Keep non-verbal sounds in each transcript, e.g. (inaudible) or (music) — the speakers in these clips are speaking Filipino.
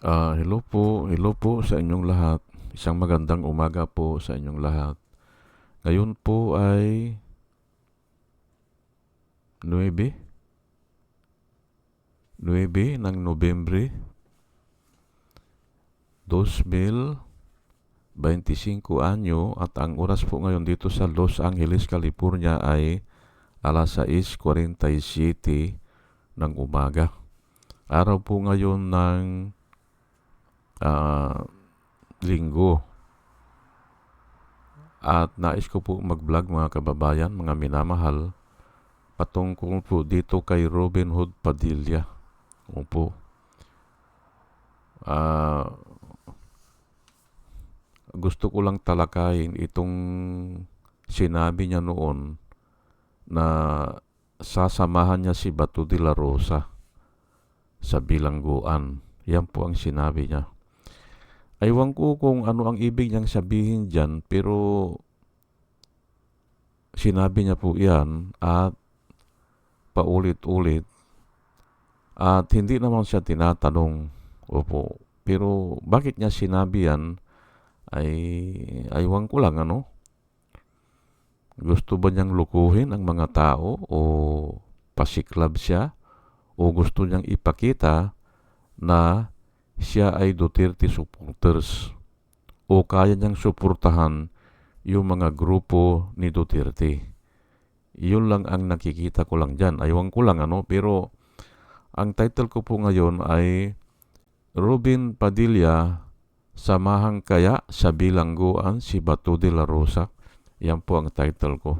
Ah, hello po, hello po sa inyong lahat. Isang magandang umaga po sa inyong lahat. Ngayon po ay 9 9 ng Nobyembre 2025 anyo at ang oras po ngayon dito sa Los Angeles, California ay alas 6.47 ng umaga. Araw po ngayon ng ah, linggo. At nais ko po mag-vlog mga kababayan, mga minamahal, patungkol po dito kay Robin Hood Padilla. Opo. Ah, gusto ko lang talakayin itong sinabi niya noon na sasamahan niya si Bato de la Rosa sa bilangguan. Yan po ang sinabi niya. Aywan ko kung ano ang ibig niyang sabihin dyan, pero sinabi niya po yan at paulit-ulit at hindi naman siya tinatanong. Opo. Pero bakit niya sinabi yan ay aywan ko lang ano. Gusto ba niyang lukuhin ang mga tao o pasiklab siya o gusto niyang ipakita na siya ay Duterte supporters o kaya niyang suportahan yung mga grupo ni Duterte. Yun lang ang nakikita ko lang dyan. Aywan ko lang ano, pero ang title ko po ngayon ay Robin Padilla, Samahang Kaya sa Bilangguan si Bato de la Rosa. Yan po ang title ko.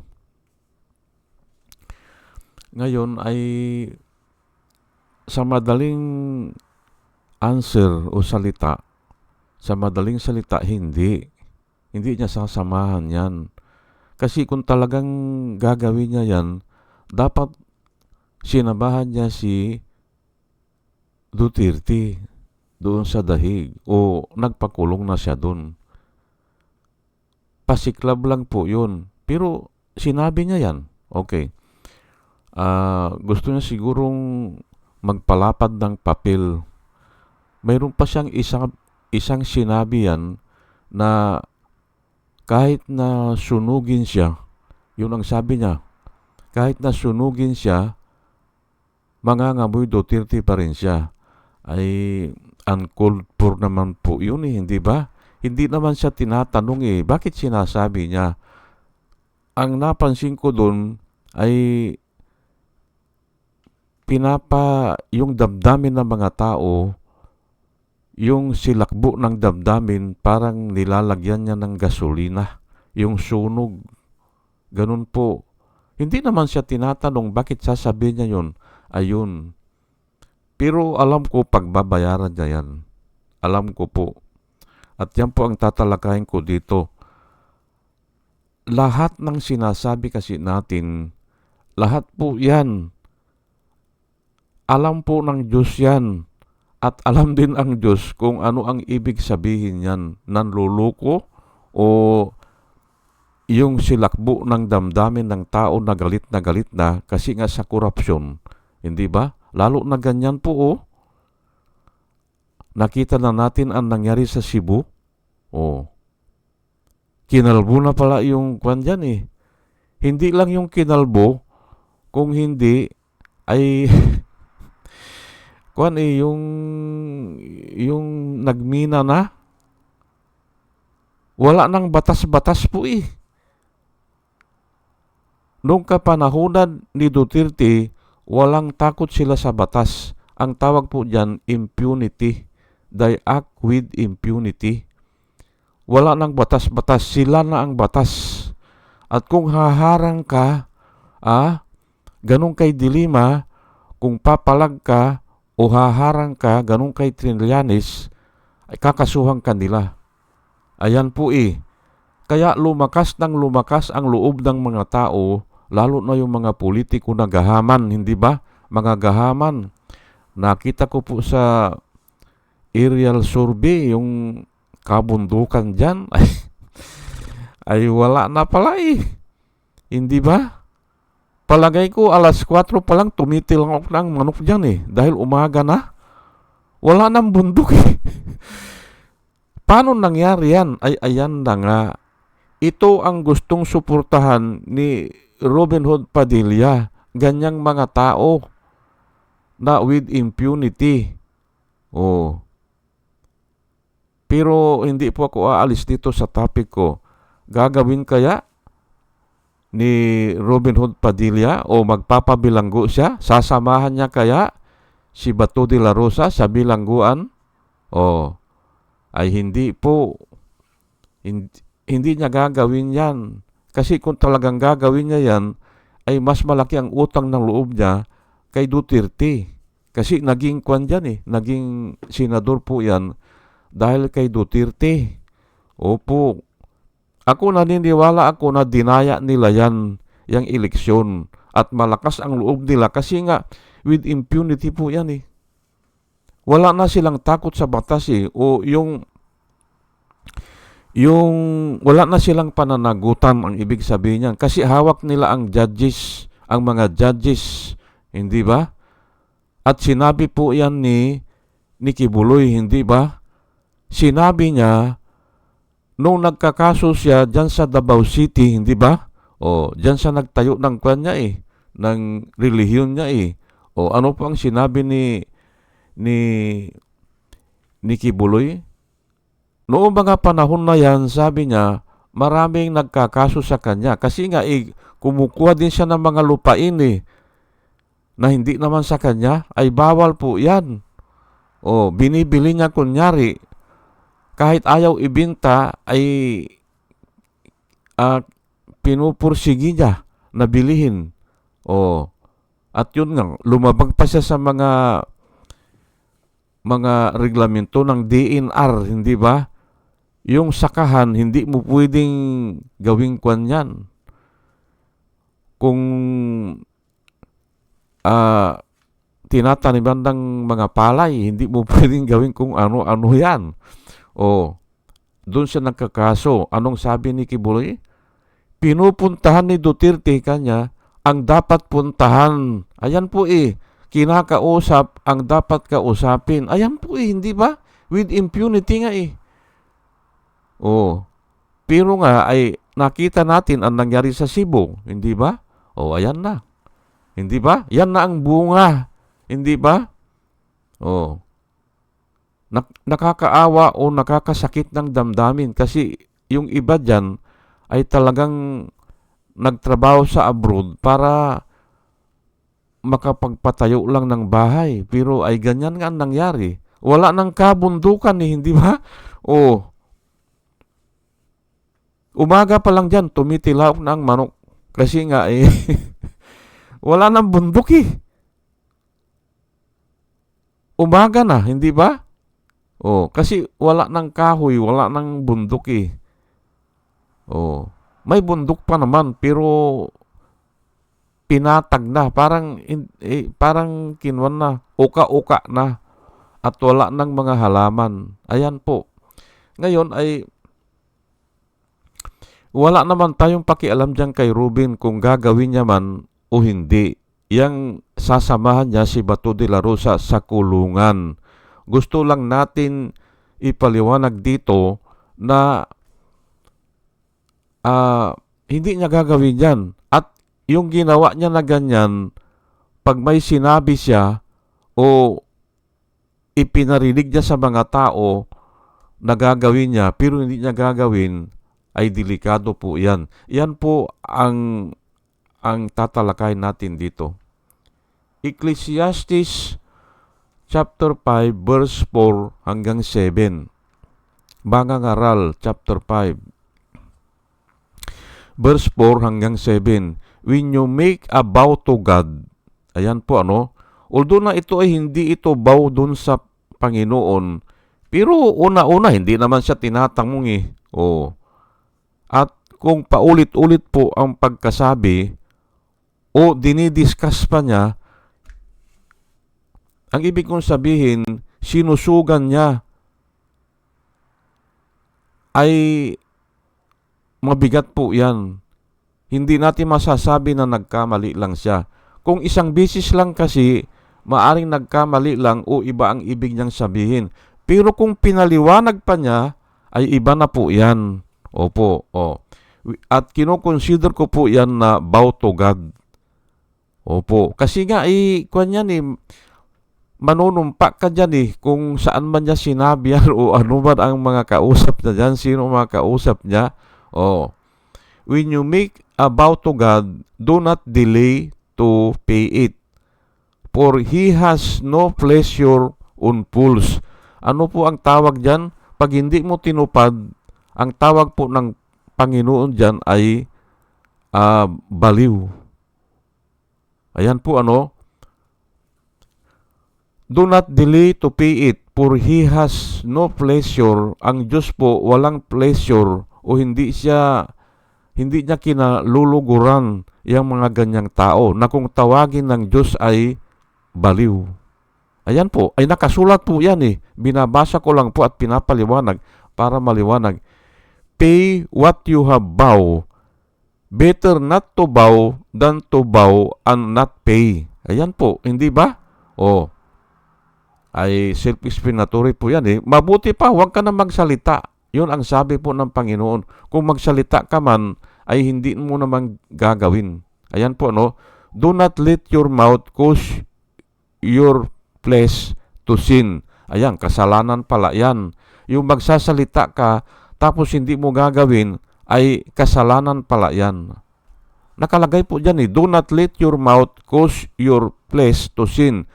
Ngayon ay sa madaling answer o salita, sa madaling salita, hindi. Hindi niya sasamahan yan. Kasi kung talagang gagawin niya yan, dapat sinabahan niya si Duterte doon sa dahig o nagpakulong na siya doon. Pasiklab lang po yun. Pero sinabi niya yan. Okay. Ah, gusto niya sigurong magpalapad ng papel. Mayroon pa siyang isang, isang sinabi yan na kahit na sunugin siya, yun ang sabi niya, kahit na sunugin siya, mangangamoy Duterte pa rin siya. Ay uncalled for naman po yun eh, hindi ba? Hindi naman siya tinatanong eh, bakit sinasabi niya? Ang napansin ko doon ay pinapa yung damdamin ng mga tao, yung silakbo ng damdamin parang nilalagyan niya ng gasolina, yung sunog. Ganun po. Hindi naman siya tinatanong bakit sasabihin niya yun. Ayun. Pero alam ko pagbabayaran niya yan. Alam ko po. At yan po ang tatalakayin ko dito. Lahat ng sinasabi kasi natin, lahat po yan. Alam po ng Diyos yan. At alam (laughs) din ang Diyos kung ano ang ibig sabihin yan. Nanluluko o yung silakbo ng damdamin ng tao na galit na galit na kasi nga sa korupsyon. Hindi ba? Lalo na ganyan po oh. Nakita na natin ang nangyari sa Cebu. Oh. Kinalbo na pala yung kwan dyan eh. Hindi lang yung kinalbo, kung hindi ay (laughs) kwan eh, yung yung nagmina na wala nang batas-batas po eh. Noong kapanahonan ni Duterte, walang takot sila sa batas. Ang tawag po dyan, impunity. They act with impunity. Wala nang batas-batas. Sila na ang batas. At kung haharang ka, ah, ganun kay Dilima, kung papalag ka o haharang ka, ganun kay Trillanes, ay kakasuhan ka nila. Ayan po eh. Kaya lumakas ng lumakas ang loob ng mga tao lalo na yung mga politiko na gahaman, hindi ba? Mga gahaman. Nakita ko po sa aerial survey, yung kabundukan dyan, (laughs) ay, ay wala na pala eh. Hindi ba? Palagay ko alas 4 pa lang tumitil ako ng manok dyan eh. Dahil umaga na. Wala nang bundok eh. (laughs) Paano nangyari yan? Ay ayan na nga. Ito ang gustong suportahan ni Robin Hood Padilla. Ganyang mga tao na with impunity. Oh. Pero hindi po ako aalis dito sa topic ko. Gagawin kaya ni Robin Hood Padilla o magpapabilanggo siya? Sasamahan niya kaya si Bato de la Rosa sa bilangguan? O ay hindi po hindi, hindi niya gagawin yan. Kasi kung talagang gagawin niya yan, ay mas malaki ang utang ng loob niya kay Duterte. Kasi naging kwan dyan eh, naging senador po yan dahil kay Duterte. Opo, ako naniniwala ako na dinaya nila yan, yung eleksyon. At malakas ang loob nila kasi nga with impunity po yan eh. Wala na silang takot sa batas eh. O yung yung wala na silang pananagutan ang ibig sabihin niyan kasi hawak nila ang judges ang mga judges hindi ba at sinabi po yan ni Nicky Buloy hindi ba sinabi niya nung nagkakaso siya diyan sa Davao City hindi ba o diyan siya nagtayo ng kwan niya eh ng relihiyon niya eh o ano po ang sinabi ni ni Nicky Buloy Noong mga panahon na yan, sabi niya, maraming nagkakaso sa kanya. Kasi nga, eh, kumukuha din siya ng mga lupain eh, na hindi naman sa kanya, ay bawal po yan. O, binibili niya kunyari, kahit ayaw ibinta, ay uh, pinupursigi niya na bilihin. O, at yun nga, lumabag pa siya sa mga mga reglamento ng DNR, hindi ba? yung sakahan, hindi mo pwedeng gawing kwan yan. Kung uh, tinataniman ng mga palay, hindi mo (laughs) pwedeng gawin kung ano-ano yan. O, doon siya nagkakaso. Anong sabi ni Kibuloy? Pinupuntahan ni Duterte kanya ang dapat puntahan. Ayan po eh, kinakausap ang dapat kausapin. Ayan po eh, hindi ba? With impunity nga eh. Oh. Pero nga ay nakita natin ang nangyari sa Cebu, hindi ba? Oh, ayan na. Hindi ba? Yan na ang bunga. Hindi ba? Oh. Nak- nakakaawa o nakakasakit ng damdamin kasi yung iba diyan ay talagang nagtrabaho sa abroad para makapagpatayo lang ng bahay. Pero ay ganyan nga ang nangyari. Wala nang kabundukan eh, hindi ba? Oh, Umaga pa lang dyan, tumitilaw na ang manok. Kasi nga eh, (laughs) wala nang bundok eh. Umaga na, hindi ba? Oh, kasi wala nang kahoy, wala nang bundok eh. Oh, may bundok pa naman pero pinatag na, parang eh, parang kinwan na, uka-uka na at wala nang mga halaman. Ayan po. Ngayon ay wala naman tayong pakialam dyan kay Ruben kung gagawin niya man o hindi. Yang sasamahan niya si Bato de la Rosa sa kulungan. Gusto lang natin ipaliwanag dito na uh, hindi niya gagawin yan. At yung ginawa niya na ganyan, pag may sinabi siya o ipinarinig niya sa mga tao na gagawin niya pero hindi niya gagawin, ay delikado po yan. Yan po ang, ang tatalakay natin dito. Ecclesiastes chapter 5 verse 4 hanggang 7. Mangangaral chapter 5 verse 4 hanggang 7. When you make a vow to God, ayan po ano, although na ito ay hindi ito vow dun sa Panginoon, pero una-una hindi naman siya tinatanong eh. Oh, at kung paulit-ulit po ang pagkasabi o dinidiscuss pa niya, ang ibig kong sabihin, sinusugan niya ay mabigat po yan. Hindi natin masasabi na nagkamali lang siya. Kung isang bisis lang kasi maaring nagkamali lang o iba ang ibig niyang sabihin. Pero kung pinaliwanag pa niya, ay iba na po yan. Opo, o. At kinoconsider ko po yan na bow to God. Opo. Kasi nga, eh, kwan yan eh, manunumpa ka dyan eh, kung saan man niya sinabi yan (laughs) o ano man ang mga kausap niya dyan, sino mga kausap niya. O. When you make a vow to God, do not delay to pay it. For He has no pleasure on fools. Ano po ang tawag dyan? Pag hindi mo tinupad, ang tawag po ng Panginoon dyan ay uh, baliw. Ayan po ano. Do not delay to pay it, for He has no pleasure. Ang Diyos po walang pleasure o hindi siya hindi niya kinaluluguran yung mga ganyang tao na kung tawagin ng Diyos ay baliw. Ayan po, ay nakasulat po yan eh. Binabasa ko lang po at pinapaliwanag para maliwanag. Pay what you have bow. Better not to bow than to bow and not pay. Ayan po, hindi ba? O, ay self-explanatory po yan eh. Mabuti pa, huwag ka na magsalita. Yun ang sabi po ng Panginoon. Kung magsalita ka man, ay hindi mo naman gagawin. Ayan po, no? Do not let your mouth cause your flesh to sin. Ayan, kasalanan pala yan. Yung magsasalita ka, tapos hindi mo gagawin, ay kasalanan pala yan. Nakalagay po dyan eh, do not let your mouth cause your flesh to sin,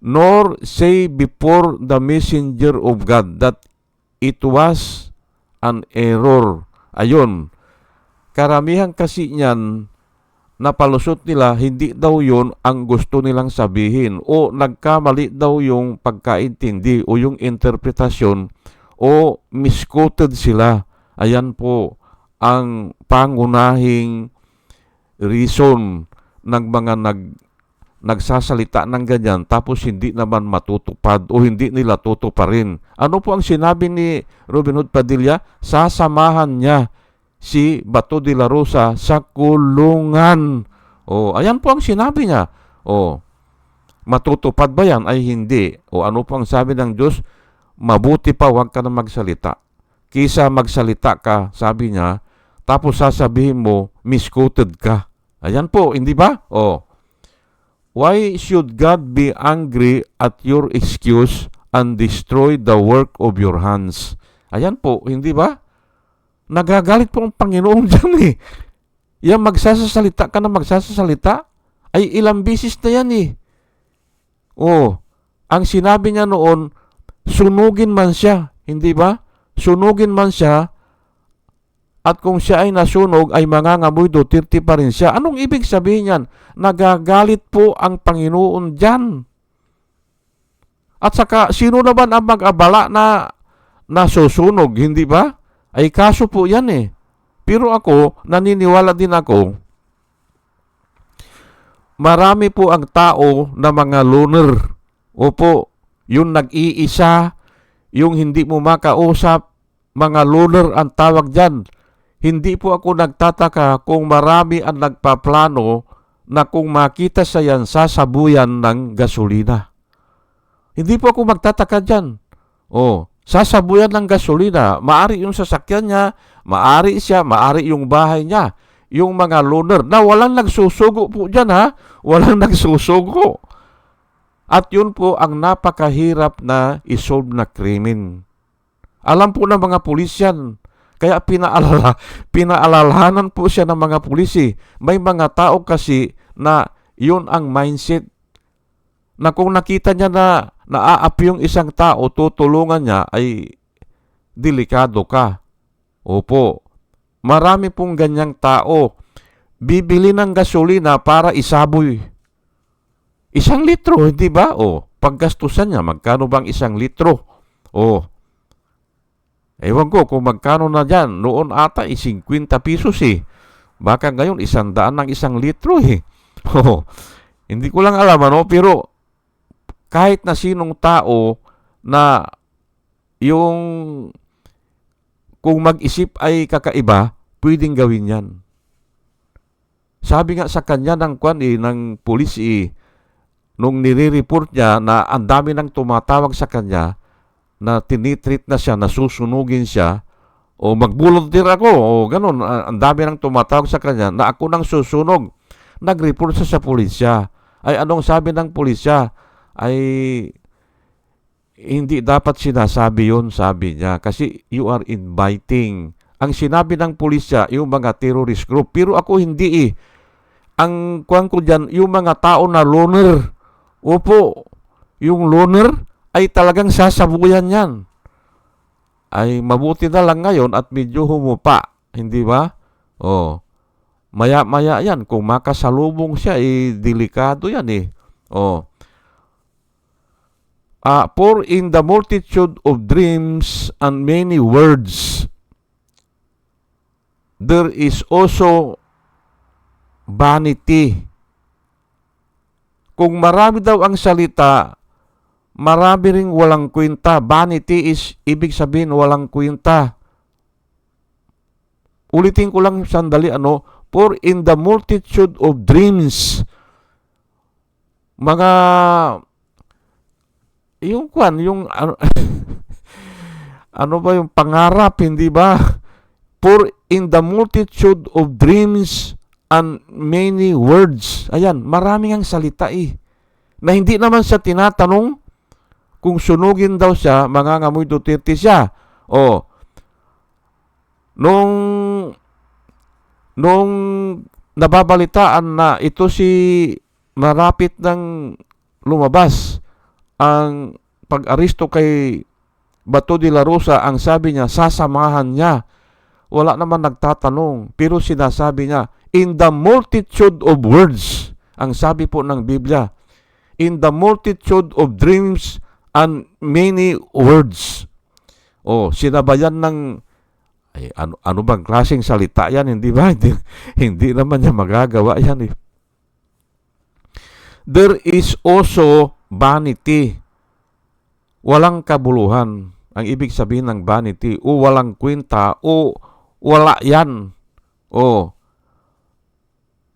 nor say before the messenger of God that it was an error. Ayun, karamihan kasi niyan na palusot nila, hindi daw yon ang gusto nilang sabihin o nagkamali daw yung pagkaintindi o yung interpretasyon o misquoted sila. Ayan po ang pangunahing reason ng mga nag nagsasalita ng ganyan tapos hindi naman matutupad o hindi nila tutuparin. Ano po ang sinabi ni Robin Hood Padilla? Sasamahan niya si Bato de la Rosa sa kulungan. O, ayan po ang sinabi niya. O, matutupad ba yan? Ay hindi. O ano po ang sabi ng Diyos? Mabuti pa huwag ka na magsalita. Kisa magsalita ka, sabi niya, tapos sasabihin mo, misquoted ka. Ayan po, hindi ba? O, Why should God be angry at your excuse and destroy the work of your hands? Ayan po, hindi ba? Nagagalit po ang Panginoon (laughs) dyan eh. Yan magsasasalita ka na magsasasalita, ay ilang bisis na yan eh. Oh, ang sinabi niya noon, sunugin man siya, hindi ba? Sunugin man siya, at kung siya ay nasunog, ay mangangamoy Duterte pa rin siya. Anong ibig sabihin yan? Nagagalit po ang Panginoon dyan. At saka, sino naman ang mag-abala na nasusunog, hindi ba? Ay kaso po yan eh. Pero ako, naniniwala din ako, marami po ang tao na mga loner. Opo, yung nag-iisa, yung hindi mo makausap, mga loner ang tawag dyan hindi po ako nagtataka kung marami ang nagpaplano na kung makita sa yan, sasabuyan ng gasolina. Hindi po ako magtataka dyan. Oh, sasabuyan ng gasolina. Maari yung sasakyan niya, maari siya, maari yung bahay niya. Yung mga loaner na walang nagsusugo po dyan ha. Walang (laughs) nagsusugo. At yun po ang napakahirap na isolve na krimen. Alam po ng mga pulis yan kaya pinaalala, (laughs) pinaalalahanan po siya ng mga pulisi. May mga tao kasi na yun ang mindset na kung nakita niya na naaapi yung isang tao, tutulungan niya ay delikado ka. Opo, marami pong ganyang tao. Bibili ng gasolina para isaboy. Isang litro, hindi ba? O, paggastusan niya, magkano bang isang litro? O, Ewan ko kung magkano na dyan. Noon ata, eh, 50 pesos eh. Baka ngayon, isang daan ng isang litro eh. (laughs) Hindi ko lang alam ano, pero kahit na sinong tao na yung kung mag-isip ay kakaiba, pwedeng gawin yan. Sabi nga sa kanya ng kwan eh, ng pulis eh, nung nire-report niya na ang dami nang tumatawag sa kanya na tinitreat na siya, nasusunugin siya, o mag-volunteer ako, o ganun, ang dami nang tumatawag sa kanya na ako nang susunog. Nag-report siya sa pulisya. Ay anong sabi ng pulisya? Ay hindi dapat sinasabi yun, sabi niya, kasi you are inviting. Ang sinabi ng pulisya, yung mga terrorist group, pero ako hindi eh. Ang kuwan ko dyan, yung mga tao na loner, opo, yung loner ay talagang sasabuyan yan. Ay mabuti na lang ngayon at medyo humupa, hindi ba? Oh. Maya-maya yan, kung makasalubong siya, eh, delikado yan eh. Oh. Ah, for in the multitude of dreams and many words, there is also vanity. Kung marami daw ang salita, marami ring walang kwenta. Vanity is ibig sabihin walang kwenta. Ulitin ko lang sandali ano, for in the multitude of dreams, mga yung kwan, yung ano, (laughs) ano ba yung pangarap, hindi ba? For in the multitude of dreams and many words. Ayan, maraming ang salita eh. Na hindi naman siya tinatanong kung sunugin daw siya, mangangamoy Duterte siya. O, nung, nung nababalitaan na ito si marapit ng lumabas, ang pag-aristo kay Bato de la Rosa, ang sabi niya, sasamahan niya. Wala naman nagtatanong, pero sinasabi niya, in the multitude of words, ang sabi po ng Biblia, in the multitude of dreams and many words. O, sinabayan ng, ay, ano, ano bang klaseng salita yan, hindi ba? (laughs) Hindi, hindi naman niya magagawa yan eh. There is also vanity. Walang kabuluhan. Ang ibig sabihin ng vanity, o walang kwenta, o wala yan. O,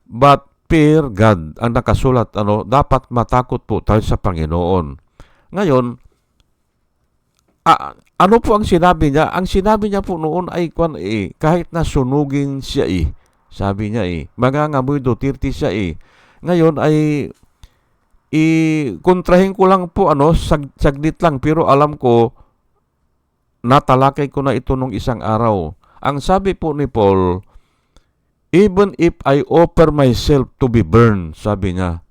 but fear God, ang nakasulat, ano, dapat matakot po tayo sa Panginoon. Ngayon, ah, ano po ang sinabi niya? Ang sinabi niya po noon ay kwan eh, kahit na sunugin siya eh, sabi niya eh, mangangamoy Duterte siya eh. Ngayon ay i-kontrahin ko lang po ano, sag, saglit lang pero alam ko natalakay ko na ito nung isang araw. Ang sabi po ni Paul, even if I offer myself to be burned, sabi niya,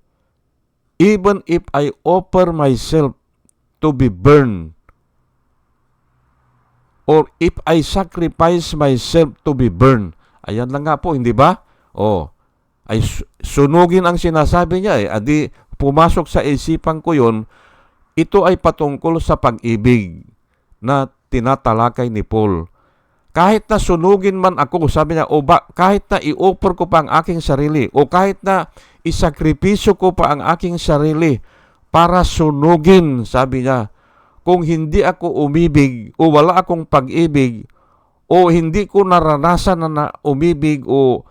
even if I offer myself to be burned, or if I sacrifice myself to be burned, ayan lang nga po, hindi ba? Oh, ay su- sunugin ang sinasabi niya eh. Adi, pumasok sa isipan ko yon ito ay patungkol sa pag-ibig na tinatalakay ni Paul. Kahit na sunugin man ako, sabi niya, o ba, kahit na i-offer ko pa ang aking sarili, o kahit na isakripisyo ko pa ang aking sarili para sunugin, sabi niya, kung hindi ako umibig o wala akong pag-ibig o hindi ko naranasan na, na umibig o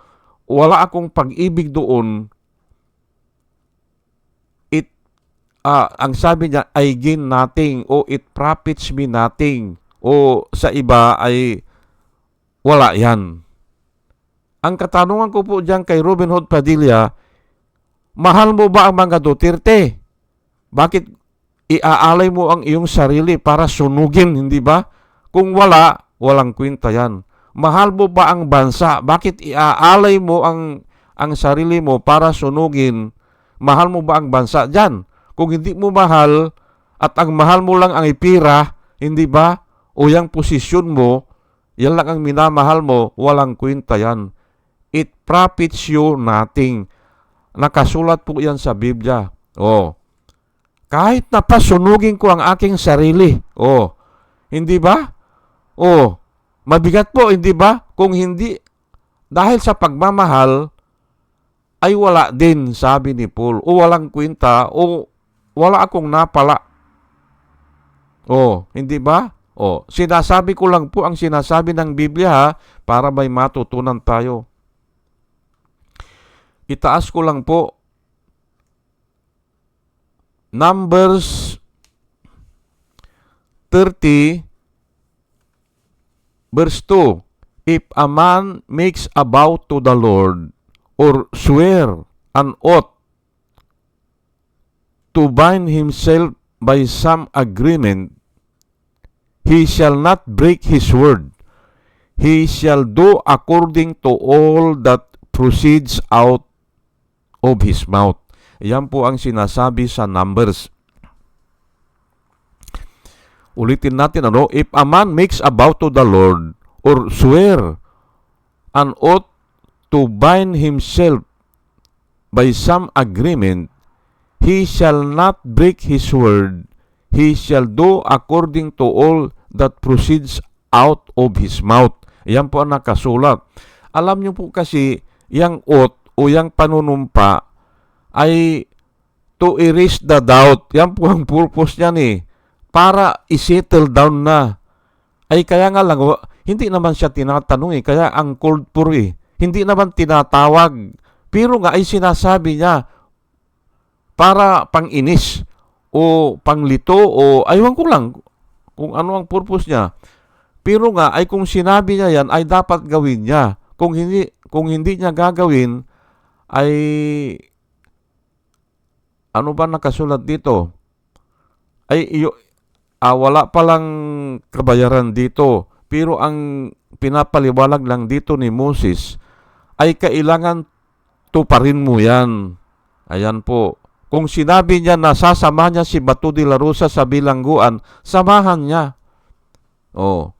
wala akong pag-ibig doon, it ah, ang sabi niya I gain nothing o it profits me nothing o sa iba ay wala yan. Ang katanungan ko po diyan kay Robin Hood Padilla, mahal mo ba ang mga Duterte? Bakit iaalay mo ang iyong sarili para sunugin, hindi ba? Kung wala, walang kwenta yan. Mahal mo ba ang bansa? Bakit iaalay mo ang ang sarili mo para sunugin? Mahal mo ba ang bansa diyan? Kung hindi mo mahal at ang mahal mo lang ang ipira, hindi ba? O yung posisyon mo, yan lang ang minamahal mo, walang kwenta yan. It profits you nothing. Nakasulat po yan sa Biblia. Oh. Kahit na pasunugin ko ang aking sarili. Oh. Hindi ba? Oh. Mabigat po, hindi ba? Kung hindi, dahil sa pagmamahal, ay wala din, sabi ni Paul. O walang kwenta, o wala akong napala. Oh, hindi ba? Oh, sinasabi ko lang po ang sinasabi ng Biblia ha, para may matutunan tayo. Itaas ko lang po Numbers 30 verse 2. If a man makes a vow to the Lord or swear an oath to bind himself by some agreement, he shall not break his word. He shall do according to all that proceeds out of his mouth. Yan po ang sinasabi sa Numbers. Ulitin natin ano, if a man makes a vow to the Lord or swear an oath to bind himself by some agreement, he shall not break his word. He shall do according to all that proceeds out of his mouth. Yan po ang nakasulat. Alam niyo po kasi, yang oath o yang panunumpa ay to erase the doubt. Yan po ang purpose niyan eh. Para isettle down na. Ay kaya nga lang, hindi naman siya tinatanong eh. Kaya ang cold pour eh. Hindi naman tinatawag. Pero nga ay sinasabi niya para pang-inis o panglito o aywan ko lang kung ano ang purpose niya. Pero nga ay kung sinabi niya yan ay dapat gawin niya. Kung hindi kung hindi niya gagawin ay ano ba nakasulat dito? Ay iyo, ah, wala palang kabayaran dito. Pero ang pinapaliwalag lang dito ni Moses ay kailangan tuparin mo yan. Ayan po. Kung sinabi niya na sasama niya si Bato de la Rosa sa bilangguan, samahan niya. Oh.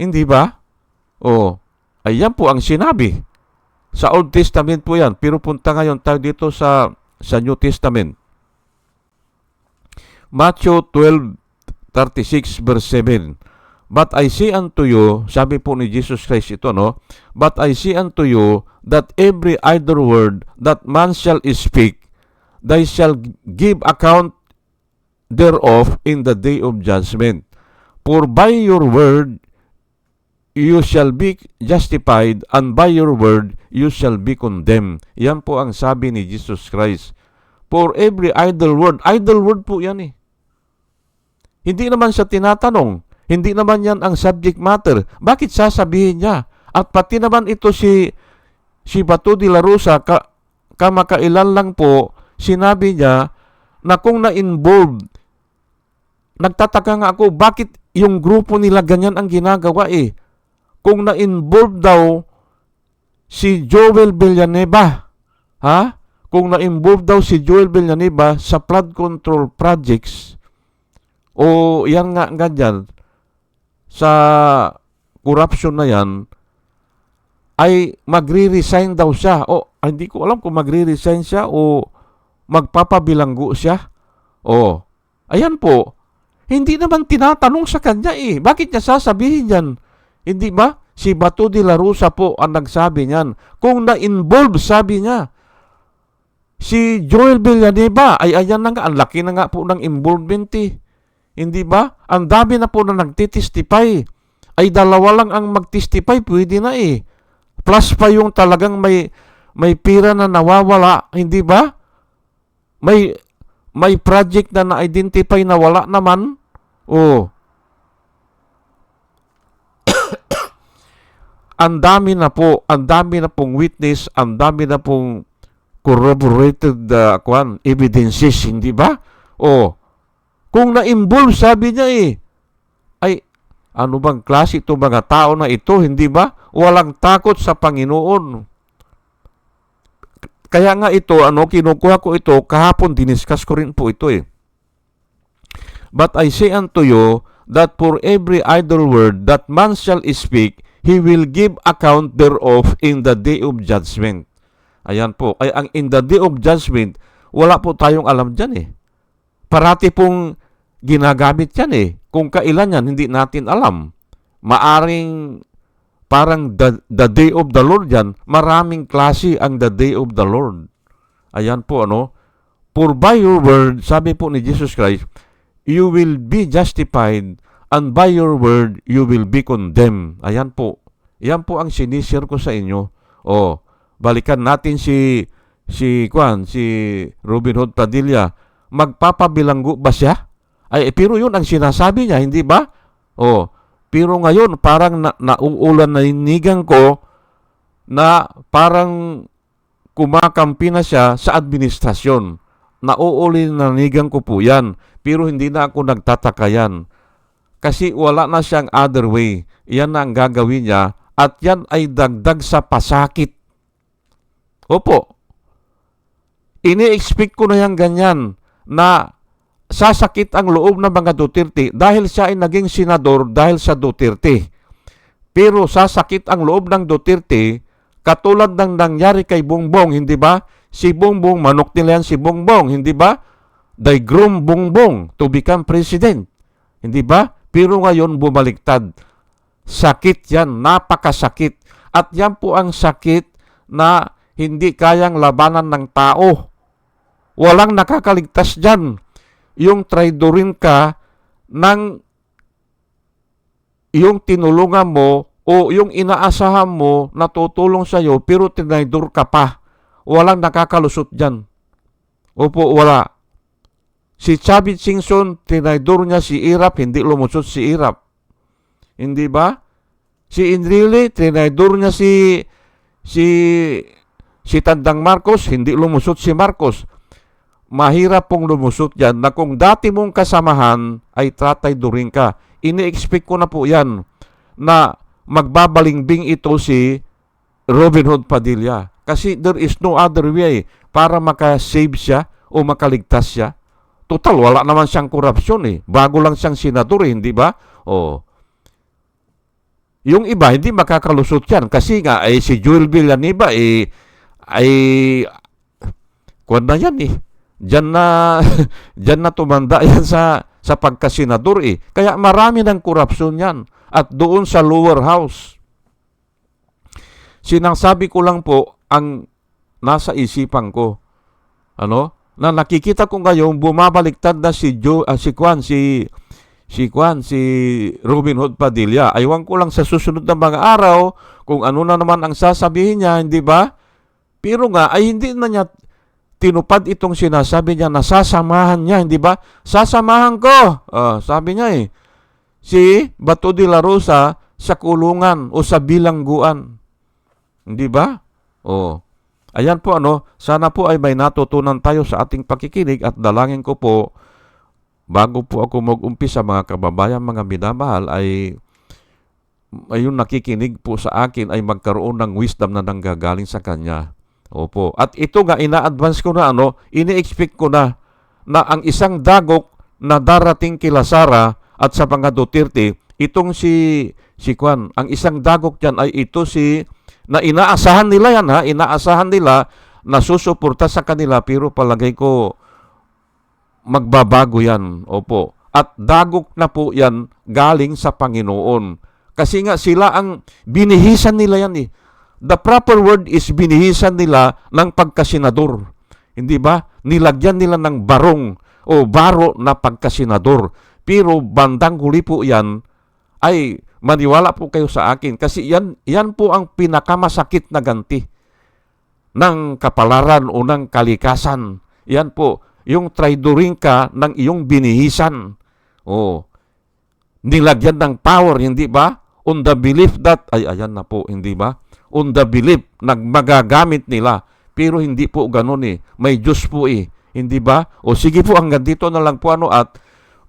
Hindi ba? Oh. Ayan po ang sinabi. Sa Old Testament po yan. Pero punta ngayon tayo dito sa, sa New Testament. Matthew 12:36 verse 7. But I say unto you, sabi po ni Jesus Christ ito, no? But I say unto you that every idle word that man shall speak, they shall give account thereof in the day of judgment. For by your word you shall be justified, and by your word you shall be condemned. Yan po ang sabi ni Jesus Christ. For every idle word, idle word po yan eh. Hindi naman siya tinatanong. Hindi naman yan ang subject matter. Bakit sasabihin niya? At pati naman ito si si Bato de la Rosa, ka, kamakailan lang po, sinabi niya na kung na-involved, nagtataka nga ako, bakit yung grupo nila ganyan ang ginagawa eh? Kung na-involved daw si Joel Villanueva, ha? Kung na-involved daw si Joel Villanueva sa flood control projects, o yan nga ganyan, sa corruption na yan, ay magre-resign daw siya. O, hindi ko alam kung magre-resign siya o magpapabilanggo siya. O, ayan po. Hindi naman tinatanong sa kanya eh. Bakit niya sasabihin yan? Hindi ba? Si Bato de la Rosa po ang nagsabi niyan. Kung na-involve, sabi niya, si Joel Villanueva, ay ayan na nga, ang laki na nga po ng involvement eh. Hindi ba? Ang dami na po na nagtitestify. Ay dalawa lang ang magtestify, pwede na eh. Plus pa yung talagang may may pira na nawawala, hindi ba? May may project na na-identify na wala naman. Oh. Ang dami na po, ang dami na pong witness, ang dami na pong corroborated uh, kwan, evidences, hindi ba? Oh. Kung na-involve, sabi niya eh, ay, ano bang klase itong mga tao na ito, hindi ba? Walang takot sa Panginoon. Kaya nga ito, ano, kinukuha ko ito, kahapon diniscuss ko rin po ito eh. But I say unto you, that for every idle word that man shall speak, he will give account thereof in the day of judgment. Ayan po. Ay, ang in the day of judgment, wala po tayong alam dyan eh. Parati pong ginagamit yan eh. Kung kailan yan, hindi natin alam. Maaring parang the, the day of the Lord yan, maraming klase ang the day of the Lord. Ayan po ano. For by your word, sabi po ni Jesus Christ, you will be justified and by your word you will be condemned. Ayan po. Yan po ang sinishare ko sa inyo. O, balikan natin si si Kwan, si Robin Hood Padilla, magpapabilanggo ba siya? Ay, eh, pero yun ang sinasabi niya, hindi ba? Oh, pero ngayon, parang na, nauulan na inigang ko na parang kumakampi na siya sa administrasyon. Nauuli na nanigang ko po yan. Pero hindi na ako nagtataka yan. Kasi wala na siyang other way. Yan ang gagawin niya. At yan ay dagdag sa pasakit. Opo. Ini-expect ko na yan ganyan na sasakit ang loob ng mga Duterte dahil siya ay naging senador dahil sa Duterte. Pero sasakit ang loob ng Duterte katulad ng nangyari kay Bongbong, hindi ba? Si Bongbong, manok nila yan si Bongbong, hindi ba? They groom Bongbong to become president. Hindi ba? Pero ngayon bumaliktad. Sakit yan, napakasakit. At yan po ang sakit na hindi kayang labanan ng tao. Walang nakakaligtas dyan. Yung traidorin ka ng yung tinulungan mo o yung inaasahan mo na tutulong sa iyo pero tinaydor ka pa. Walang nakakalusot dyan. Opo, wala. Si Chavit Singson, tinaydor niya si Irap, hindi lumusot si Irap. Hindi ba? Si Enrile, tinaydor niya si si si Tandang Marcos, hindi lumusot si Marcos. Mahirap pong lumusot yan na kung dati mong kasamahan ay tratay during ka. Ini-expect ko na po yan na magbabalingbing ito si Robin Hood Padilla. Kasi there is no other way para makasave siya o makaligtas siya. Total, wala naman siyang korupsyon eh. Bago lang siyang senador eh, hindi ba? O, yung iba, hindi makakalusot yan. Kasi nga, ay si Joel Villanueva, eh, ay, kuwan na yan eh. Diyan na, (laughs) diyan na tumanda (laughs) yan sa, sa pagkasenador eh. Kaya marami ng korupsyon yan. At doon sa lower house. Sinangsabi ko lang po ang nasa isipan ko. Ano? Na nakikita ko ngayon bumabaliktad na si Joe, ah, si Kwan, si si Kwan, si Robin Hood Padilla. Aywan ko lang sa susunod na mga araw kung ano na naman ang sasabihin niya, hindi ba? Pero nga, ay hindi na niya tinupad itong sinasabi niya na sasamahan niya, hindi ba? Sasamahan ko, Ah, sabi niya eh. Si Bato de la Rosa sa kulungan o sa bilangguan. Hindi ba? Oh. Ayan po ano, sana po ay may natutunan tayo sa ating pakikinig at dalangin ko po bago po ako mag-umpisa mga kababayan, mga minamahal ay ayun nakikinig po sa akin ay magkaroon ng wisdom na nanggagaling sa kanya. Opo. At ito nga ina-advance ko na ano, ini-expect ko na na ang isang dagok na darating kila Sara at sa mga Duterte, itong si si Kwan, ang isang dagok diyan ay ito si na inaasahan nila yan ha, inaasahan nila na susuporta sa kanila pero palagay ko magbabago yan. Opo. At dagok na po yan galing sa Panginoon. Kasi nga sila ang binihisan nila yan eh. The proper word is binihisan nila ng pagkasenador. Hindi ba? Nilagyan nila ng barong o baro na pagkasenador. Pero bandang huli po yan ay maniwala po kayo sa akin kasi yan, yan po ang pinakamasakit na ganti ng kapalaran o ng kalikasan. Yan po, yung traidoring ka ng iyong binihisan. Oh, nilagyan ng power, hindi ba? On the belief that, ay ayan na po, hindi ba? On the belief, nagmagagamit nila. Pero hindi po ganun eh. May Diyos po eh. Hindi ba? O sige po, hanggang dito na lang po ano at